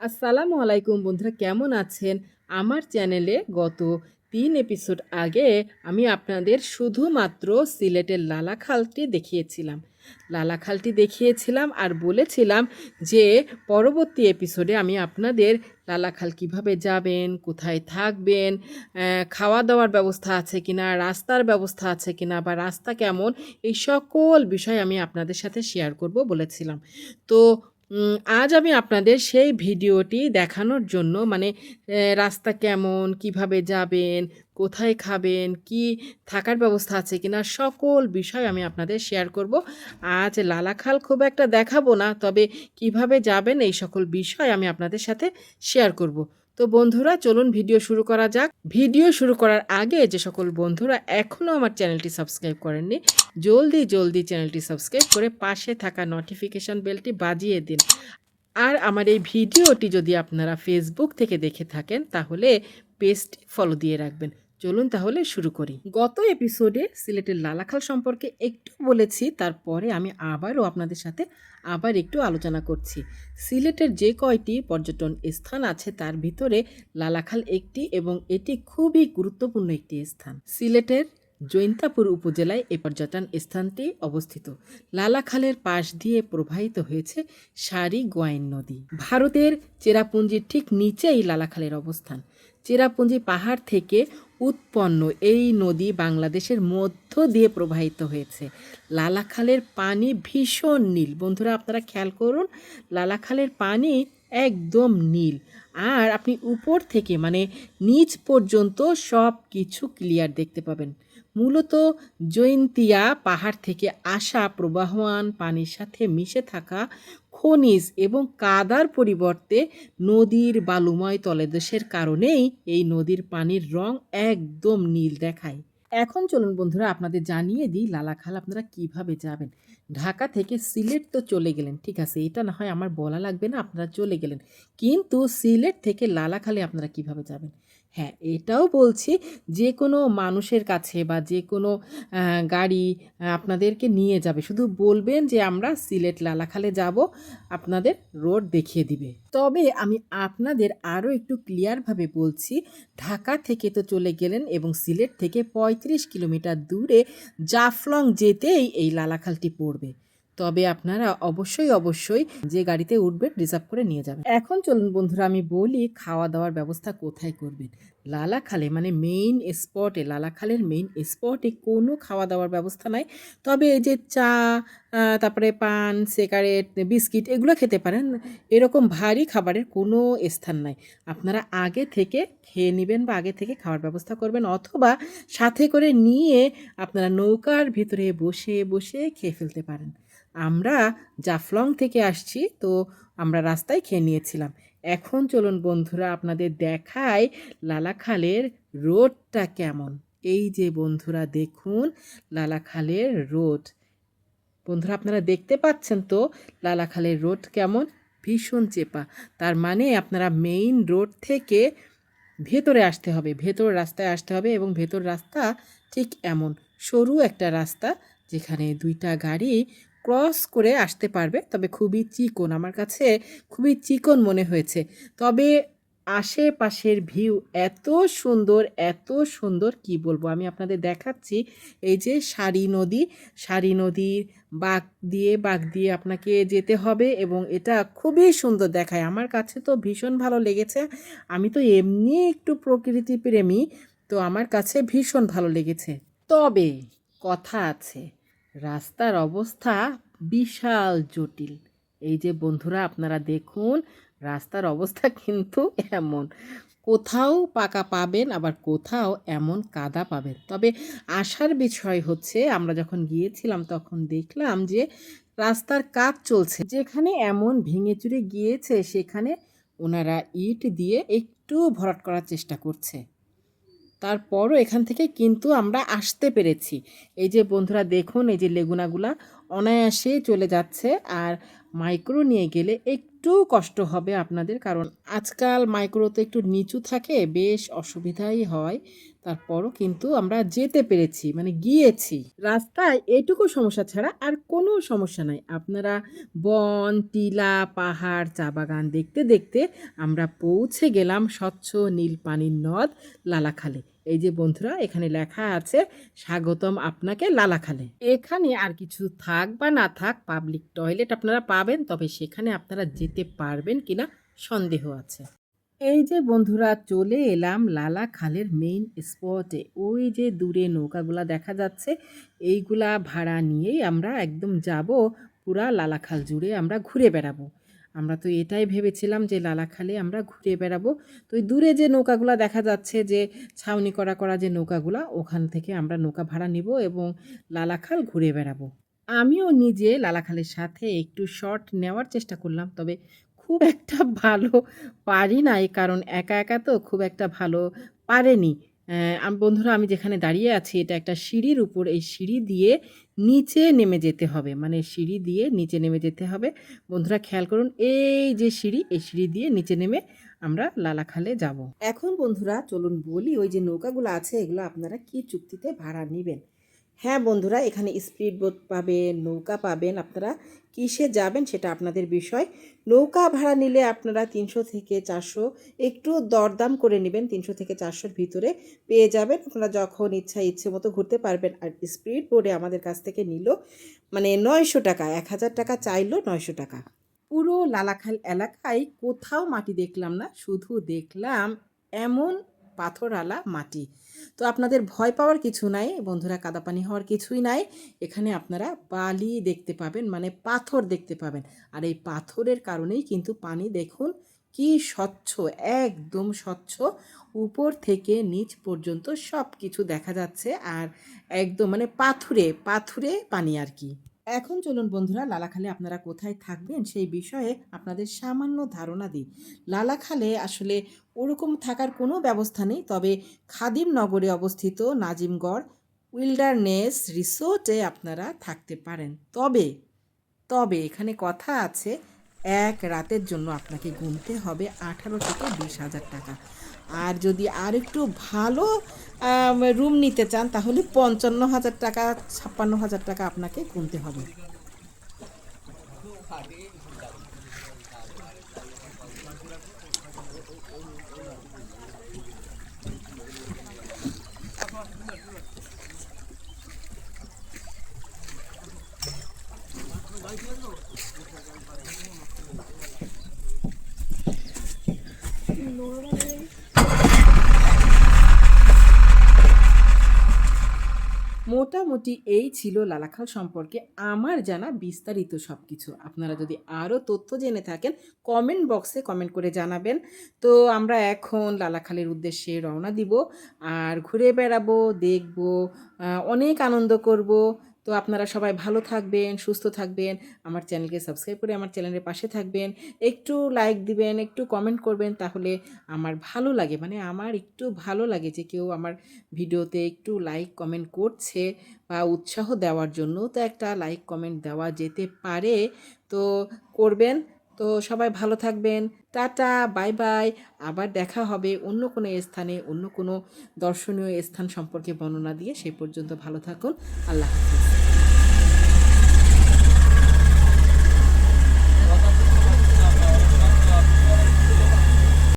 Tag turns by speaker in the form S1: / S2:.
S1: আসসালামু আলাইকুম বন্ধুরা, কেমন আছেন? আমার চ্যানেলে গত তিন এপিসোড আগে আমি আপনাদের শুধুমাত্র সিলেটের লালাখালটি দেখিয়েছিলাম। লালাখালটি দেখিয়েছিলাম আর বলেছিলাম যে, পরবর্তী এপিসোডে আমি আপনাদের লালাখাল কীভাবে যাবেন, কোথায় থাকবেন খাওয়া দাওয়ার ব্যবস্থা আছে কিনা, রাস্তার ব্যবস্থা আছে কিনা বা রাস্তা কেমন, এই সকল বিষয় আমি আপনাদের সাথে শেয়ার করব বলেছিলাম। তো আজ আমি আপনাদের সেই ভিডিওটি দেখানোর জন্য মানে রাস্তা কেমন, কীভাবে যাবেন, কোথায় খাবেন, কি থাকার ব্যবস্থা আছে কিনা, সকল বিষয় আমি আপনাদের শেয়ার করব। আজ লালাখাল খুব একটা দেখাবো না, তবে কীভাবে যাবেন, এই সকল বিষয় আমি আপনাদের সাথে শেয়ার করব। তো বন্ধুরা, চলুন ভিডিও শুরু করা যাক। ভিডিও শুরু করার আগে যে সকল বন্ধুরা এখনও আমার চ্যানেলটি সাবস্ক্রাইব করেননি, জলদি জলদি চ্যানেলটি সাবস্ক্রাইব করে পাশে থাকা নোটিফিকেশন বেলটি বাজিয়ে দিন। আর আমার এই ভিডিওটি যদি আপনারা ফেসবুক থেকে দেখে থাকেন, তাহলে পেজটি ফলো দিয়ে রাখবেন। চলুন তাহলে শুরু করি। গত এপিসোডে সিলেটের লালাখাল সম্পর্কে একটু বলেছি, তারপরে আমি আবারও আপনাদের সাথে আবার একটু আলোচনা করছি। সিলেটের যে কয়টি পর্যটন স্থান আছে, তার ভিতরে লালাখাল একটি এবং এটি খুবই গুরুত্বপূর্ণ একটি স্থান। সিলেটের জৈন্তাপুর উপজেলায় এই পর্যটন স্থানটি অবস্থিত। লালাখালের পাশ দিয়ে প্রবাহিত হয়েছে সারি গোয়াইন নদী। ভারতের চেরাপুঞ্জির ঠিক নিচেই লালাখালের অবস্থান। চেরাপুঞ্জি পাহাড় থেকে উৎপন্ন এই নদী বাংলাদেশের মধ্য দিয়ে প্রবাহিত হয়েছে। লালাখালের পানি ভীষণ নীল। বন্ধুরা, আপনারা খেয়াল করুন, লালাখালের পানি একদম নীল। আর আপনি উপর থেকে মানে নিচ পর্যন্ত সব কিছু ক্লিয়ার দেখতে পাবেন। মূলত জৈন্তিয়া পাহাড় থেকে আসা প্রবাহমান পানির সাথে মিশে থাকা খনিজ এবং কাদার পরিবর্তে নদীর বালুময় তলদেশের কারণেই এই নদীর পানির রং একদম নীল দেখায়। এখন চলুন বন্ধুরা, আপনাদের জানিয়ে দিই লালাখাল আপনারা কীভাবে যাবেন। ঢাকা থেকে সিলেট তো চলে গেলেন, ঠিক আছে? এটা না হয় আমার বলা লাগবে না, আপনারা চলে গেলেন। কিন্তু সিলেট থেকে লালাখালে আপনারা কীভাবে যাবেন? হ্যাঁ এটাও বলছি যে কোনো মানুষের কাছে বা যে কোনো গাড়ি আপনাদেরকে নিয়ে যাবে। শুধু বলবেন যে আমরা সিলেট লালাখালে যাব, আপনাদের রোড দেখিয়ে দিবে। তবে আমি আপনাদের আরও একটু ক্লিয়ারভাবে বলছি, ঢাকা থেকে তো চলে গেলেন এবং সিলেট থেকে পঁয়ত্রিশ কিলোমিটার দূরে জাফলং যেতেই এই লালাখালটি পড়বে। তবে আপনারা অবশ্যই অবশ্যই যে গাড়িতে উঠবেন রিজার্ভ করে নিয়ে যাবেন। এখন চলুন বন্ধুরা, আমি বলি খাওয়া দাওয়ার ব্যবস্থা কোথায় করবেন? লালাখালে মানে মেইন স্পটে লালাখালের মেইন স্পটে কোনো খাওয়া দাওয়ার ব্যবস্থা নাই। তবে এই যে চা তারপরে পান সিগারেট বিস্কিট এগুলো খেতে পারেন। এরকম ভারী খাবারের কোনো স্থান নাই। আপনারা আগে থেকে খেয়ে নেবেন বা আগে থেকে খাওয়ার ব্যবস্থা করবেন অথবা সাথে করে নিয়ে আপনারা নৌকার ভিতরে বসে বসে খেয়ে ফেলতে পারেন। আমরা জাফলং থেকে আসছি, তো আমরা রাস্তায় খেয়ে নিয়েছিলাম। এখন চলুন বন্ধুরা, আপনাদের দেখায় লালাখালের রোডটা কেমন। এই যে বন্ধুরা, দেখুন লালাখালের রোড। বন্ধুরা, আপনারা দেখতে পাচ্ছেন তো লালাখালের রোড কেমন? ভীষণ চেপা। তার মানে আপনারা মেইন রোড থেকে ভেতরে আসতে হবে, ভেতর রাস্তায় আসতে হবে এবং ভেতর রাস্তা ঠিক এমন। সরু একটা রাস্তা যেখানে দুইটা গাড়ি ক্রস করে আসতে পারবে, তবে খুবই চিকন। আমার কাছে খুবই চিকন মনে হয়েছে। তবে আশেপাশের ভিউ এত সুন্দর এত সুন্দর, কি বলব? আমি আপনাদের দেখাচ্ছি এই যে সারি নদী। সারি নদীর বাঁক দিয়ে বাঁক দিয়ে আপনাকে যেতে হবে এবং এটা খুবই সুন্দর দেখায়। আমার কাছে তো ভীষণ ভালো লেগেছে। আমি তো এমনি একটু প্রকৃতি প্রেমী, তো আমার কাছে ভীষণ ভালো লেগেছে। তবে কথা আছে রাস্তার অবস্থা বিশাল জটিল। এই যে বন্ধুরা, আপনারা দেখুন, রাস্তার অবস্থা কিন্তু এমন। কোথাও পাকা পাবেন, আবার কোথাও এমন কাদা পাবেন। তবে আসার বিষয় হচ্ছে, আমরা যখন গিয়েছিলাম তখন দেখলাম যে রাস্তার কাজ চলছে। যেখানে এমন ভেঙে চুরে গিয়েছে, সেখানে ওনারা ইট দিয়ে একটু ভরাট করার চেষ্টা করছে। তারপরও এখান থেকে কিন্তু আমরা আসতে পেরেছি। এই যে বন্ধুরা দেখুন, এই যে লেগুনাগুলা অনায়াসে চলে যাচ্ছে আর মাইক্রো নিয়ে গেলে একটু কষ্ট হবে আপনাদের, কারণ আজকাল মাইক্রো তো একটু নিচু থাকে, বেশ অসুবিধাই হয়। তারপরও কিন্তু আমরা যেতে পেরেছি মানে গিয়েছি। রাস্তায় এটুকু সমস্যা ছাড়া আর কোনো সমস্যা নাই। আপনারা বন, টিলা, পাহাড়, চা বাগান দেখতে দেখতে আমরা পৌঁছে গেলাম স্বচ্ছ নীল পানির নদ লালাখালে। এই যে বন্ধুরা, এখানে লেখা আছে, স্বাগতম আপনাকে লালাখালে। এখানে আর কিছু থাক বা না থাক পাবলিক টয়লেট আপনারা পাবেন, তবে সেখানে আপনারা যেতে পারবেন কিনা সন্দেহ আছে। এই যে বন্ধুরা চলে এলাম লালা খালের মেইন স্পটে ওই যে দূরে নৌকাগুলা দেখা যাচ্ছে, এইগুলা ভাড়া নিয়েই আমরা একদম যাব পুরা লালাখাল জুড়ে আমরা ঘুরে বেড়াবো। আমরা তো এটাই ভেবেছিলাম যে লালাখালে আমরা ঘুরে বেড়াবো। তো ওই দূরে যে নৌকাগুলা দেখা যাচ্ছে যে ছাউনি করা করা যে নৌকাগুলা, ওখান থেকে আমরা নৌকা ভাড়া নিব এবং লালাখাল ঘুরে বেড়াবো। আমিও নিজে লালাখালের সাথে একটু শর্ট নেওয়ার চেষ্টা করলাম, তবে খুব একটা ভালো পারি নাই, কারণ একা একা তো খুব একটা ভালো পারেনি। বন্ধুরা, আমি যেখানে দাঁড়িয়ে আছি, এটা একটা সিঁড়ির উপর, এই সিঁড়ি দিয়ে নিচে নেমে যেতে হবে। মানে সিঁড়ি দিয়ে নিচে নেমে যেতে হবে। বন্ধুরা, খেয়াল করুন, এই যে সিঁড়ি, এই সিঁড়ি দিয়ে নিচে নেমে আমরা লালাখালে যাব। এখন বন্ধুরা, চলুন বলি, ওই যে নৌকাগুলো আছে, এগুলো আপনারা কি চুক্তিতে ভাড়া নেবেন? হ্যাঁ বন্ধুরা, এখানে স্পিড বোট পাবেন, নৌকা পাবেন, আপনারা কিসে যাবেন সেটা আপনাদের বিষয়। নৌকা ভাড়া নিলে আপনারা তিনশো থেকে চারশো, একটু দরদাম করে নেবেন, তিনশো থেকে চারশোর ভিতরে পেয়ে যাবেন। আপনারা যখন ইচ্ছা, ইচ্ছে মতো ঘুরতে পারবেন। আর স্পিড বোর্ডে আমাদের কাছ থেকে নিল মানে নয়শো টাকা, এক হাজার টাকা চাইলো নয়শো টাকা। পুরো লালাখাল এলাকায় কোথাও মাটি দেখলাম না, শুধু দেখলাম এমন পাথরালা মাটি। তো আপনাদের ভয় পাওয়ার কিছু নাই, বন্ধুরা কাদাপানি হওয়ার কিছুই নাই। এখানে আপনারা বালি দেখতে পাবেন মানে পাথর দেখতে পাবেন। আর এই পাথরের কারণেই কিন্তু পানি দেখুন কি স্বচ্ছ, একদম স্বচ্ছ। উপর থেকে নিচ পর্যন্ত সব কিছু দেখা যাচ্ছে, আর একদম মানে পাথুরে পাথুরে পানি আর কি। এখন চলুন বন্ধুরা লালাখালে আপনারা কোথায় থাকবেন সেই বিষয়ে আপনাদের সামান্য ধারণা দিই। লালাখালে আসলে ওরকম থাকার কোনো ব্যবস্থা নেই, তবে খাদিম নগরে অবস্থিত নাজিমগড় উইল্ডারনেস রিসোর্টে আপনারা থাকতে পারেন। তবে তবে এখানে কথা আছে, এক রাতের জন্য আপনাকে গুনতে হবে আঠারো থেকে বিশ হাজার টাকা। আর যদি আর একটু ভালো রুম নিতে চান, তাহলে পঞ্চান্ন হাজার টাকা ছাপ্পান্ন হাজার টাকা আপনাকে গুনতে হবে। মোটামুটি এই ছিল লালাখাল সম্পর্কে আমার জানা বিস্তারিত সব কিছু আপনারা যদি আরও তথ্য জেনে থাকেন কমেন্ট বক্সে কমেন্ট করে জানাবেন। তো আমরা এখন লালাখালের উদ্দেশ্যে রওনা দিব আর ঘুরে বেড়াবো, দেখব অনেক আনন্দ করব। তো আপনারা সবাই ভালো থাকবেন, সুস্থ থাকবেন। আমার চ্যানেলকে সাবস্ক্রাইব করে আমার চ্যানেলের পাশে থাকবেন। একটু লাইক দিবেন, একটু কমেন্ট করবেন, তাহলে আমার ভালো লাগে। মানে আমার একটু ভালো লাগে যে কেউ আমার ভিডিওতে একটু লাইক কমেন্ট করছে বা উৎসাহ দেওয়ার জন্য। তো একটা লাইক কমেন্ট দেওয়া যেতে পারে। তো করবেন। তো সবাই ভালো থাকবেন। Tata, bye bye. আবার দেখা হবে অন্য কোনো স্থানে, অন্য কোনো দর্শনীয় স্থান সম্পর্কে বর্ণনা দিয়ে। সে পর্যন্ত ভালো থাকুন। আল্লাহ হাফিজ।